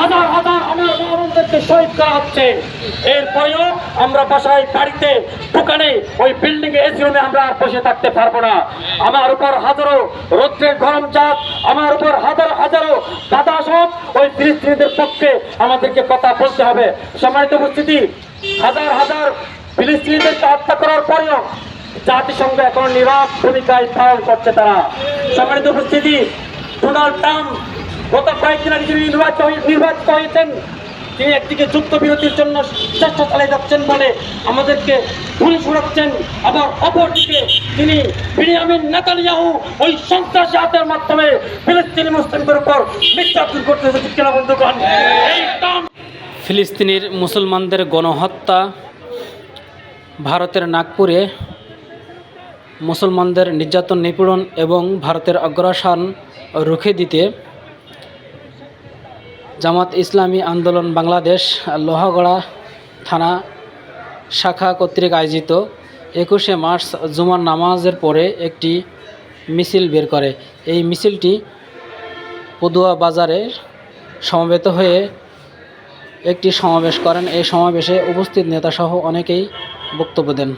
হাজার হাজার আমার হচ্ছে। এরপরেও আমরা বাড়িতে দোকানে ওই রুমে আমরা আর বসে থাকতে পারব না। আমার উপর গরম আমার উপর হাজারো হাজারো সব ওই পক্ষে আমাদেরকে কথা বলতে হবে। সম্মানিত উপস্থিতি, হাজার হাজার ফিলিস্তিনিদেরকে হত্যা করার পরেও জাতিসংঘ এখন নীরব ভূমিকায় পালন করছে তারা। সম্মানিত উপস্থিতি, ডোনাল্ড ট্রাম্প গত কয়েকদিন আগে যিনি নির্বাচিত হয়েছেন, তিনি একদিকে যুদ্ধবিরতির জন্য চেষ্টা চালিয়ে যাচ্ছেন বলে আমাদেরকে ধুলি ছড়াচ্ছেন আবার অপরদিকে তিনি বিনিয়ামিন নেতানিয়াহু ওই সন্ত্রাসী হাতের মাধ্যমে ফিলিস্তিনি মুসলিমদের উপর নির্যাতন করতেছে ফিলিস্তিনির মুসলমানদের গণহত্যা ভারতের নাগপুরে মুসলমানদের নির্যাতন নিপীড়ন এবং ভারতের অগ্রাসন রুখে দিতে জামাত ইসলামী আন্দোলন বাংলাদেশ, লোহাগড়া থানা শাখা কর্তৃক আয়োজিত একুশে মার্চ জুমার নামাজের পরে একটি মিছিল বের করে। এই মিছিলটি পদুয়া বাজারে সমবেত হয়ে একটি সমাবেশ করেন। এই সমাবেশে উপস্থিত নেতাসহ অনেকেই বক্তব্য দেন।